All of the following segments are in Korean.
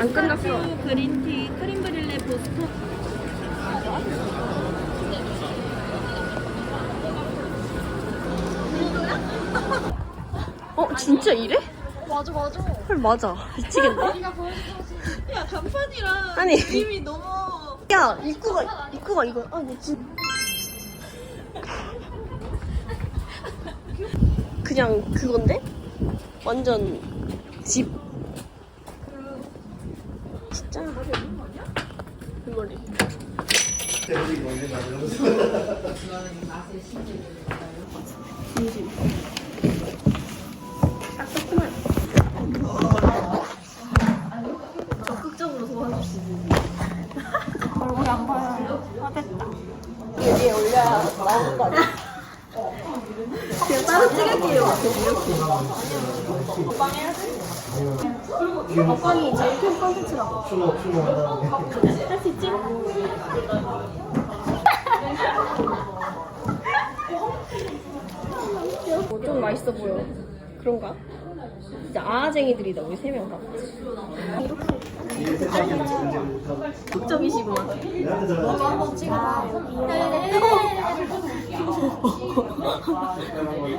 안 끝났어. 그린티, 크림 브릴레, 보스토. 어 진짜 이래? 맞아 맞아. 헐 맞아. 미치겠네. 야 간판이랑 아니. 그림이 너무 야 입구가 입구가 이거 아니 진. 그냥 그건데? 완전 집. 진짜. 그 머리. 진심. 딱 좋구만. 적극적으로 도와주시지. 얼굴 안 봐요. 화됐다. 위에 올려야 나오는 거 아니야? 그냥 따로 찍을게요. 먹방 해야지. 먹방이 제일 큰 컨텐츠라고. 할 수 있지? 뭐좀 맛있어 보여. 그런가? 진짜 아쟁이들이다 우리 세 명 다. 극적이시구만.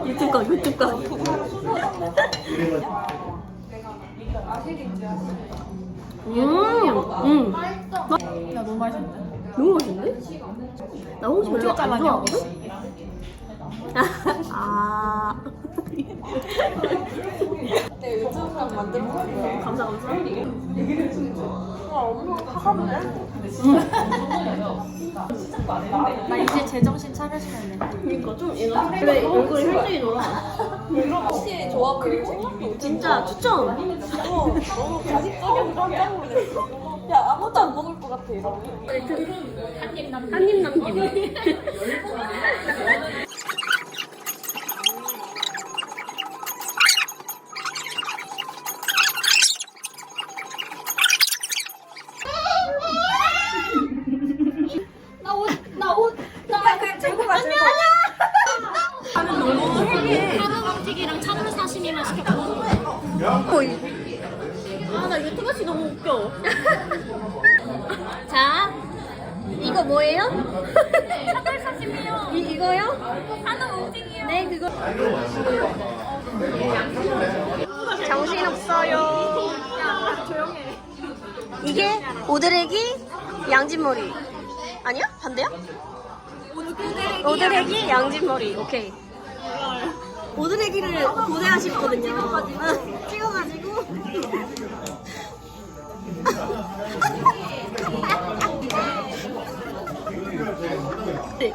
유튜브 가 유튜브 가. 음, 음. 야 너무 맛있는데? 너무 맛있는데? 나 혹시 별로 안. 좋아하거든? 아. 내 유튜브랑 만들어 거야. 감사 감사. 나 이제 제정신 차려주면 돼. 그러니까 좀 얘가 그래 얼굴이 돌아. 혹시 좋아 보이지? 진짜 추천. 어, 너무 가식적이어서 깜짝 놀랐어. 야 아무도 안 먹을 것 같아 이러면. 한입 남김. 나 그냥 들고 가자. 하루방튀기랑 사시미만 시켰고. 거의. 아나 유튜브 씨 너무 웃겨. 자 이거 뭐예요? 차돌 사시미요. 이 이거요? 한우 웅ting이요. 네 그거. 정신 없어요. 조용해. 이게 오드레기 양진머리 아니야? 반대야? 오드레기 양진머리 오케이 오드레기를 고대하시거든요. 찍어가지고. 찍어가지고. 네.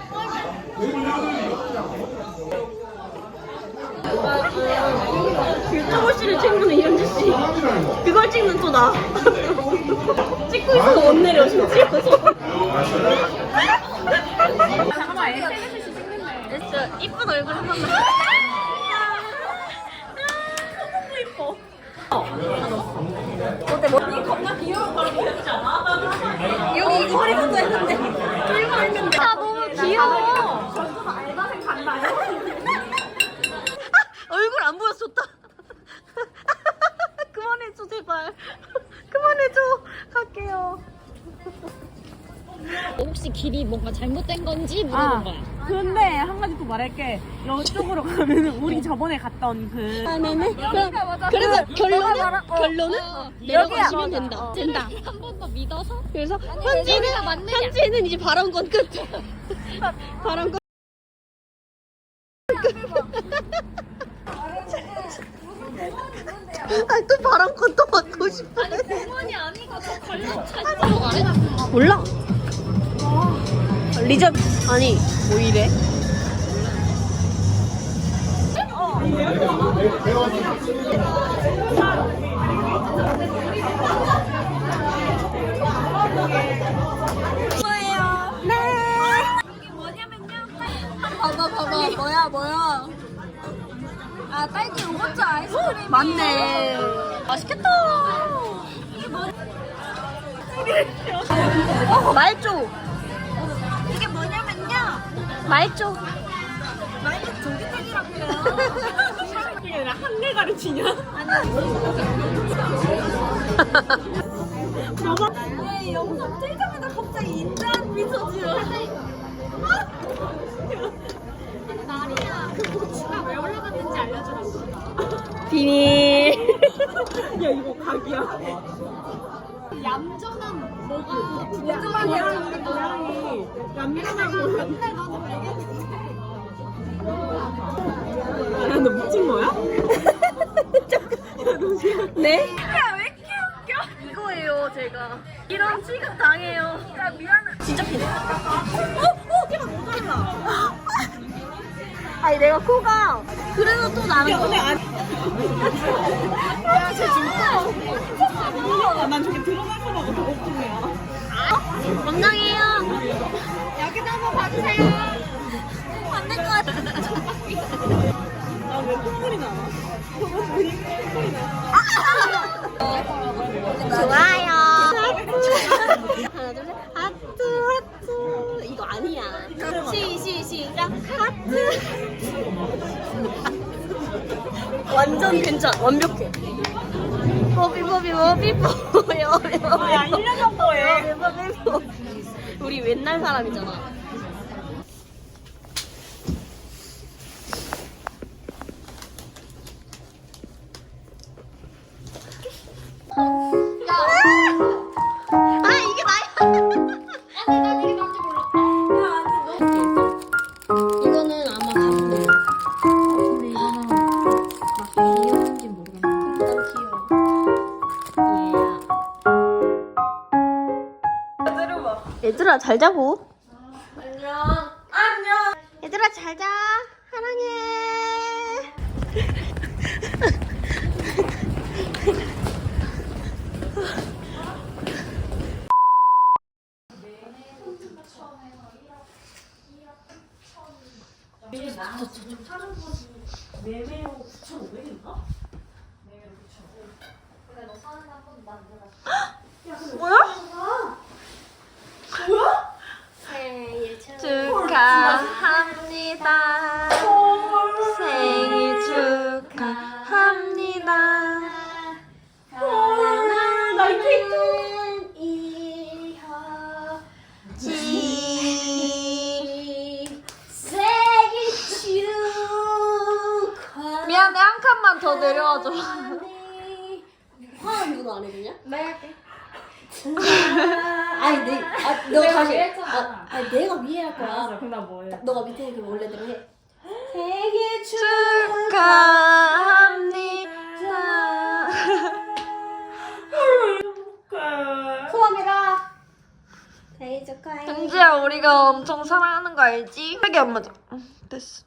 유튜브 씨를 찍는 이현주 씨. 그걸 찍는 또 나. 찍고 있어서 못 내려 찍어서. 잠깐만. 진짜 이쁜 얼굴 한 번만 너무 이뻐 어때 뭐 겁나 귀여운 걸 보여주지 않아? 여기 이거 했는데 했는데 이거 했는데 아 너무 귀여워 전부 알바생 간다요? 얼굴 안 보여서 좋다 그만해줘 제발 그만해줘 갈게요 혹시 길이 뭔가 잘못된 건지 물어본 아, 거야. 근데 한 가지 또 말할게. 이쪽으로 가면 은 우리 저번에 갔던 그 네네 그럼 그래서 결론은? 결론은? 내려가시면 된다. 된다. 한 번 더 믿어서? 그래서 현지는 현지는 이제 발언권 끝. 발언권 아또 발언권 또 받고 싶어. 공원이 아니고 저 관련 찾아. 몰라 리전 아니 뭐 이래 봐봐 봐봐 뭐야 뭐야. 아 딸기 요거트 아이스크림. 맞네 맛있겠다 어 말조 이게 뭐냐면요. 말조 말도 조기택이라고 해요. 한글 가르치냐? 아니 영상 틀자마자 갑자기 인자한 미소 지어. 나리야 그 고추가 왜 올라갔는지 알려주라. 비밀. 야 이거 각이야. 얌전한 뭐가 궁금한 고양이 고양이 얌전하고 맨날 나도 알겠지. 야너 미친 거야? 네? 야, 왜 이렇게 웃겨? 이거예요, 제가. 이런 취급 당해요. 야, 미안해. 진짜 피네. 어? 어? 걔가 모자라. 아니, 내가 코가 그래도 또 나는 거. 아니. 야, 쟤 진짜. 아, 봐 배고프네요. 건강해요. 여기도 한번 봐주세요. 안될 것 같아. 나왜 콧물이 나? 콧물이 나. 좋아요. 하나, 둘, 셋. 하트, 하트. 이거 아니야. 시, 시, 시작. 하트. 완전 괜찮, 완벽해. 버비, 버비, 버비, 버비. 야 1년 정도 해. 버비, 버비, 버비. 우리 옛날 사람이잖아. 아, 얘들아 잘 자고. 안녕. 안녕. 얘들아 잘 자. 사랑해. 축하합니다. 생일 축하합니다. 생일 축하. 미안해 한 칸만 더 내려와줘. 화는 누가 안 해주냐? 아니 내, 아, 너 내가 다시. 위에 했잖아. 아, 아니 내가 위에 할 거야. 알았어. 그럼 나 뭐해? 너가 밑에 그 원래대로 해. 생일 소감이라. 생일 축하해. 은지야 우리가 엄청 사랑하는 거 알지? 하기 안 맞아. 됐어.